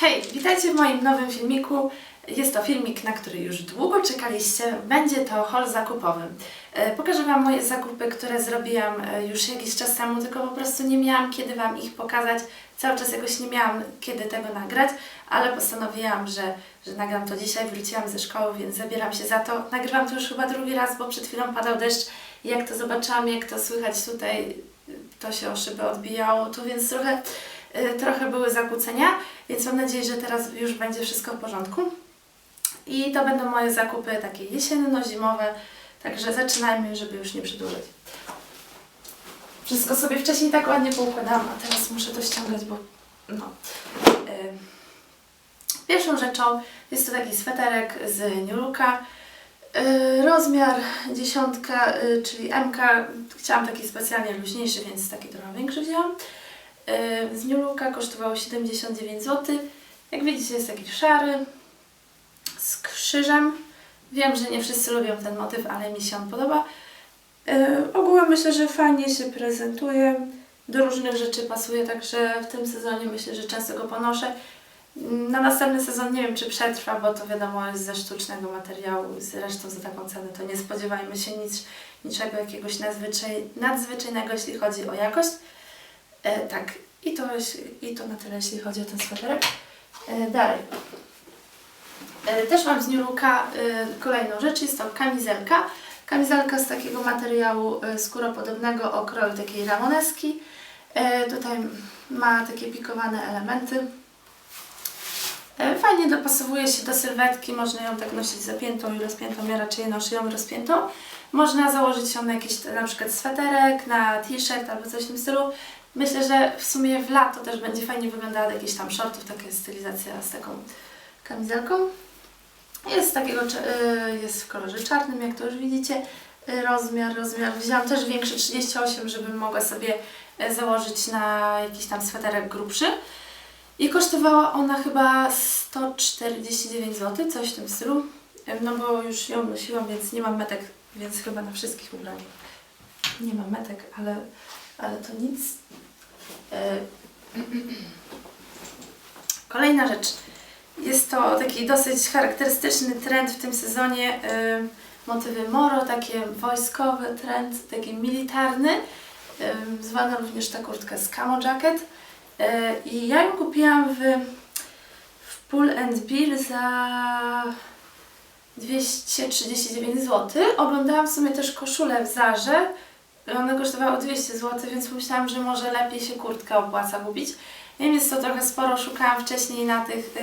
Hej, witajcie w moim nowym filmiku. Jest to filmik, na który już długo czekaliście. Będzie to haul zakupowy. E, Pokażę Wam moje zakupy, które zrobiłam e, już jakiś czas temu, tylko po prostu nie miałam kiedy Wam ich pokazać. Cały czas jakoś nie miałam kiedy tego nagrać, ale postanowiłam, że, że nagram to dzisiaj. Wróciłam ze szkoły, więc zabieram się za to. Nagrywam to już chyba drugi raz, bo przed chwilą padał deszcz. Jak to zobaczyłam, jak to słychać tutaj, to się o szybę odbijało tu, więc trochę, trochę były zakłócenia, więc mam nadzieję, że teraz już będzie wszystko w porządku. I to będą moje zakupy takie jesienno-zimowe, także zaczynajmy, żeby już nie przedłużać. Wszystko sobie wcześniej tak ładnie poukładałam, a teraz muszę to ściągać, bo no. Y, Pierwszą rzeczą jest to taki sweterek z New Looka. Yy, Rozmiar dziesiątka, czyli MK. Chciałam taki specjalnie luźniejszy, więc taki trochę większy wzięłam. Yy, Z New Looka kosztowało 79 zł. Jak widzicie jest taki szary z krzyżem. Wiem, że nie wszyscy lubią ten motyw, ale mi się on podoba. Yy, Ogółem myślę, że fajnie się prezentuje. Do różnych rzeczy pasuje, także w tym sezonie myślę, że często go ponoszę. Na następny sezon nie wiem, czy przetrwa, bo to wiadomo jest ze sztucznego materiału, zresztą za taką cenę to nie spodziewajmy się nic, niczego jakiegoś nadzwyczaj, nadzwyczajnego, jeśli chodzi o jakość. E, tak, i to, i to na tyle, jeśli chodzi o ten sweterek. E, dalej. E, też mam z New Looka e, kolejną rzecz, jest to kamizelka. Kamizelka z takiego materiału e, skóropodobnego o kroju takiej ramoneski. E, tutaj ma takie pikowane elementy. E, Fajnie dopasowuje się do sylwetki, można ją tak nosić zapiętą i rozpiętą, ja raczej noszę ją rozpiętą. Można założyć ją na jakiś na przykład sweterek, na t-shirt albo coś w tym stylu. Myślę, że w sumie w lato też będzie fajnie wyglądała do jakichś tam shortów, taka jest stylizacja z taką kamizelką. Jest takiego, y, jest w kolorze czarnym, jak to już widzicie. Y, Rozmiar, rozmiar. Wzięłam też większy 38, żebym mogła sobie y, założyć na jakiś tam sweterek grubszy. I kosztowała ona chyba 149 zł, coś w tym stylu. No bo już ją nosiłam, więc nie mam metek, więc chyba na wszystkich ubraniach nie mam metek, ale, ale to nic. E, Kolejna rzecz. Jest to taki dosyć charakterystyczny trend w tym sezonie. e, Motywy moro, takie wojskowy trend, taki militarny. e, Zwana również ta kurtka z camo jacket. I ja ją kupiłam w, w Pull and Bear za 239 zł. Oglądałam w sumie też koszulę w Zarze. One kosztowały 200 zł, więc pomyślałam, że może lepiej się kurtkę opłaca kupić. Wiem, jest to trochę sporo. Szukałam wcześniej na tych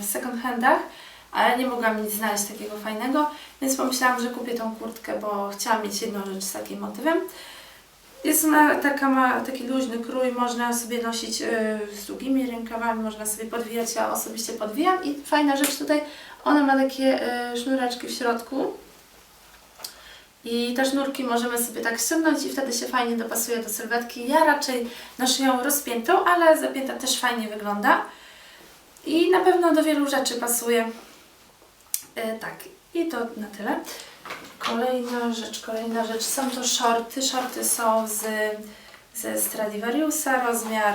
w second handach, ale nie mogłam nic znaleźć takiego fajnego, więc pomyślałam, że kupię tą kurtkę, bo chciałam mieć jedną rzecz z takim motywem. Jest ona taka, ma taki luźny krój, można sobie nosić y, z długimi rękawami, można sobie podwijać, ja osobiście podwijam i fajna rzecz tutaj, ona ma takie y, sznureczki w środku i te sznurki możemy sobie tak ściągnąć i wtedy się fajnie dopasuje do sylwetki. Ja raczej noszę ją rozpiętą, ale zapięta też fajnie wygląda i na pewno do wielu rzeczy pasuje. Y, tak, i to na tyle. Kolejna rzecz, kolejna rzecz. Są to shorty. Shorty są z, ze Stradivariusa, rozmiar,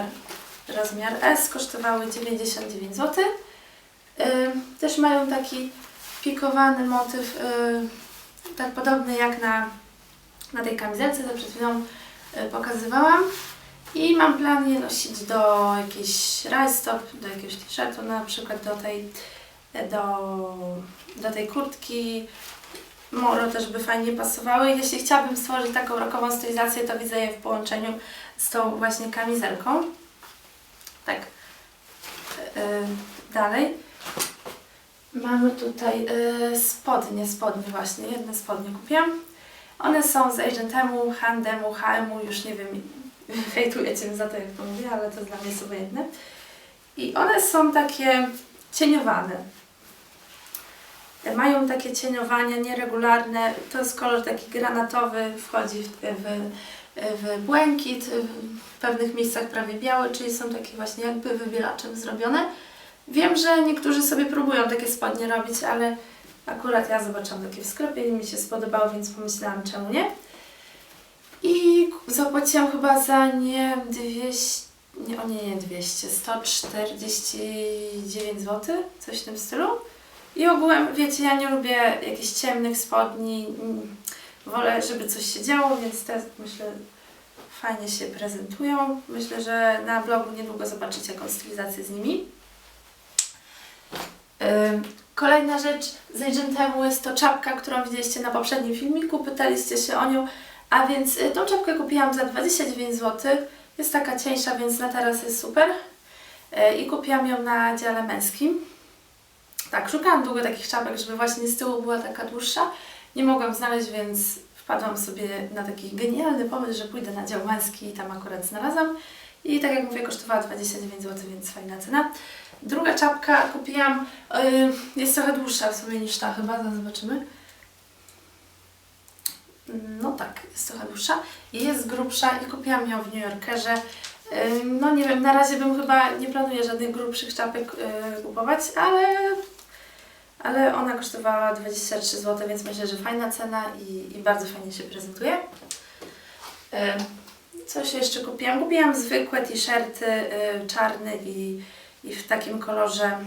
rozmiar S, kosztowały 99 zł. Też mają taki pikowany motyw, y, tak podobny jak na, na tej kamizelce, co przed chwilą y, pokazywałam. I mam plan je nosić do jakiejś rajstop, do jakiegoś t-shirtu, na przykład do tej, do, do tej kurtki, Moro też by fajnie pasowały. Jeśli chciałabym stworzyć taką rokową stylizację, to widzę je w połączeniu z tą właśnie kamizelką. Tak. Yy, dalej. Mamy tutaj yy, spodnie, spodnie właśnie, jedne spodnie kupiłam. One są z Agentemu, Handemu, HM-u, już nie wiem, hejtujecie mnie za to, jak to mówię, ale to dla mnie jest obojętne. I one są takie cieniowane. Mają takie cieniowania nieregularne. To jest kolor taki granatowy, wchodzi w, w, w błękit, w pewnych miejscach prawie biały, czyli są takie właśnie jakby wybielaczem zrobione. Wiem, że niektórzy sobie próbują takie spodnie robić, ale akurat ja zobaczyłam takie w sklepie i mi się spodobało, więc pomyślałam czemu nie. I zapłaciłam chyba za nie 200, nie, o nie, nie 200, 149 zł, coś w tym stylu. I ogółem, wiecie, ja nie lubię jakichś ciemnych spodni, wolę, żeby coś się działo, więc te myślę fajnie się prezentują. Myślę, że na blogu niedługo zobaczycie jaką stylizację z nimi. Kolejna rzecz z Agentemu jest to czapka, którą widzieliście na poprzednim filmiku, pytaliście się o nią, a więc y, tą czapkę kupiłam za 29 zł. Jest taka cieńsza, więc na teraz jest super. Y, I kupiłam ją na dziale męskim. Tak, szukałam długo takich czapek, żeby właśnie z tyłu była taka dłuższa. Nie mogłam znaleźć, więc wpadłam sobie na taki genialny pomysł, że pójdę na dział męski i tam akurat znalazłam. I tak jak mówię, kosztowała 29 zł, więc fajna cena. Druga czapka kupiłam, yy, jest trochę dłuższa w sumie niż ta chyba, zaraz zobaczymy. No tak, jest trochę dłuższa jest grubsza i kupiłam ją w New Yorkerze. Yy, No nie wiem, na razie bym chyba nie planuję żadnych grubszych czapek yy, kupować, ale, ale ona kosztowała 23 zł, więc myślę, że fajna cena i, i bardzo fajnie się prezentuje. Coś jeszcze kupiłam? Kupiłam zwykłe t-shirty yy, czarny i, i w takim kolorze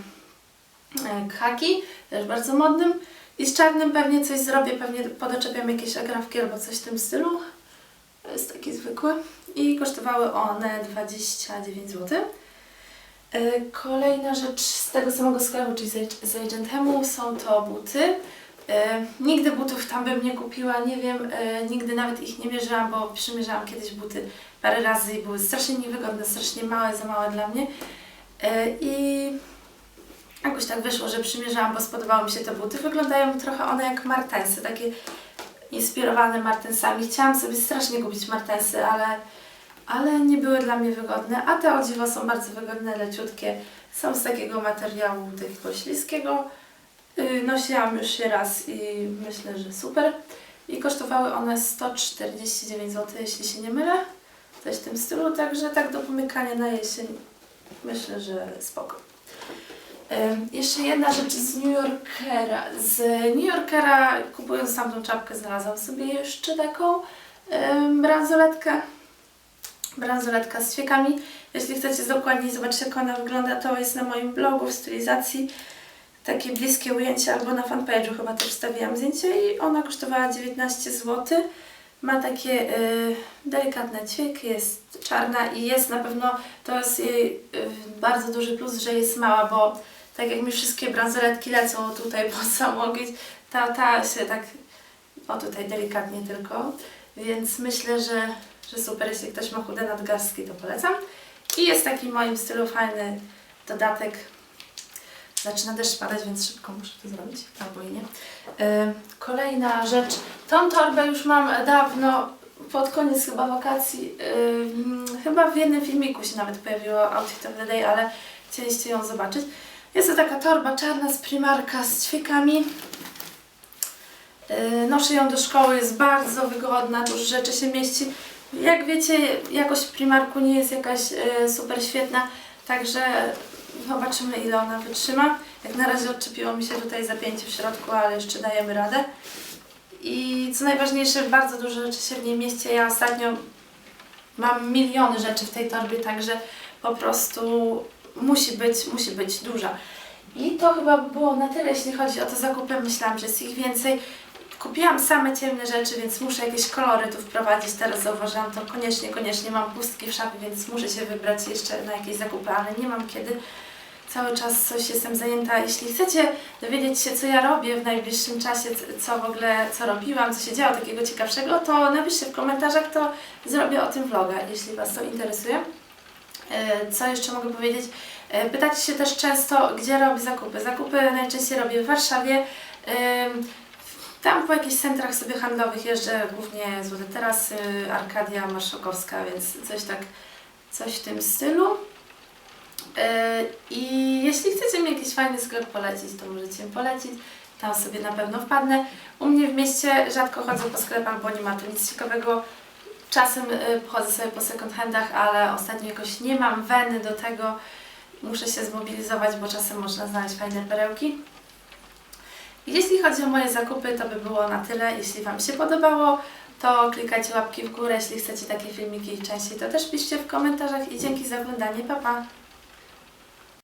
yy, khaki, też bardzo modnym. I z czarnym pewnie coś zrobię, pewnie podoczepiam jakieś agrafki albo coś w tym stylu. Jest taki zwykły. I kosztowały one 29 zł. Yy, Kolejna rzecz z tego samego sklepu, czyli z- Agentemu, są to buty. E, nigdy butów tam bym nie kupiła, nie wiem, e, nigdy nawet ich nie mierzyłam, bo przymierzałam kiedyś buty parę razy i były strasznie niewygodne, strasznie małe, za małe dla mnie. E, I jakoś tak wyszło, że przymierzałam, bo spodobały mi się te buty. Wyglądają trochę one jak martensy, takie inspirowane martensami. Chciałam sobie strasznie kupić martensy, ale, ale nie były dla mnie wygodne, a te o są bardzo wygodne, leciutkie. Są z takiego materiału takiego śliskiego. Yy, Nosiłam już je raz i myślę, że super. I kosztowały one 149 zł, jeśli się nie mylę. Coś w tym stylu, także tak do pomykania na jesień myślę, że spoko. Ym, Jeszcze jedna rzecz z New Yorkera. Z New Yorkera kupując tamtą czapkę znalazłam sobie jeszcze taką bransoletkę. Bransoletka z ćwiekami. Jeśli chcecie dokładniej zobaczyć jak ona wygląda, to jest na moim blogu w stylizacji takie bliskie ujęcie, albo na fanpage'u chyba też wstawiłam zdjęcie i ona kosztowała 19 zł. Ma takie y, delikatne ćwieki, jest czarna i jest na pewno, to jest jej y, bardzo duży plus, że jest mała, bo tak jak mi wszystkie bransoletki lecą tutaj po samogieć, ta, ta się tak, o tutaj delikatnie tylko, więc myślę, że, że super, jeśli ktoś ma chude nadgarstki, to polecam. I jest taki w moim stylu fajny dodatek Zaczyna deszcz padać, więc szybko muszę to zrobić, albo i nie. Yy, kolejna rzecz. Tą torbę już mam dawno, pod koniec chyba wakacji. Yy, chyba w jednym filmiku się nawet pojawiło Outfit of the Day, ale chcieliście ją zobaczyć. Jest to taka torba czarna z Primarka z ćwiekami. Yy, noszę ją do szkoły, jest bardzo wygodna, dużo rzeczy się mieści. Jak wiecie, jakość Primarku nie jest jakaś super świetna, także Zobaczymy ile ona wytrzyma. Jak na razie odczepiło mi się tutaj zapięcie w środku, ale jeszcze dajemy radę. I co najważniejsze, bardzo dużo rzeczy się w niej mieści. Ja ostatnio mam miliony rzeczy w tej torbie, także po prostu musi być, musi być duża. I to chyba by było na tyle, jeśli chodzi o te zakupy. Myślałam, że jest ich więcej. Kupiłam same ciemne rzeczy, więc muszę jakieś kolory tu wprowadzić. Teraz zauważyłam to koniecznie, koniecznie. Mam pustki w szafie, więc muszę się wybrać jeszcze na jakieś zakupy, ale nie mam kiedy. Cały czas coś jestem zajęta. Jeśli chcecie dowiedzieć się, co ja robię w najbliższym czasie, co w ogóle, co robiłam, co się działo takiego ciekawszego, to napiszcie w komentarzach, to zrobię o tym vloga, jeśli Was to interesuje. E, Co jeszcze mogę powiedzieć? E, Pytacie się też często, gdzie robię zakupy. Zakupy najczęściej robię w Warszawie. Ym, Tam po jakichś centrach sobie handlowych jeżdżę, głównie Złote Terasy, Arkadia Marszałkowska, więc coś tak, coś w tym stylu. Yy, I jeśli chcecie mi jakiś fajny sklep polecić, to możecie mi polecić. Tam sobie na pewno wpadnę. U mnie w mieście rzadko chodzę po sklepach, bo nie ma tu nic ciekawego. Czasem yy, chodzę sobie po second handach, ale ostatnio jakoś nie mam weny do tego. Muszę się zmobilizować, bo czasem można znaleźć fajne perełki. Jeśli chodzi o moje zakupy, to by było na tyle. Jeśli Wam się podobało, to klikajcie łapki w górę. Jeśli chcecie takie filmiki częściej, to też piszcie w komentarzach i dzięki za oglądanie. Pa, pa!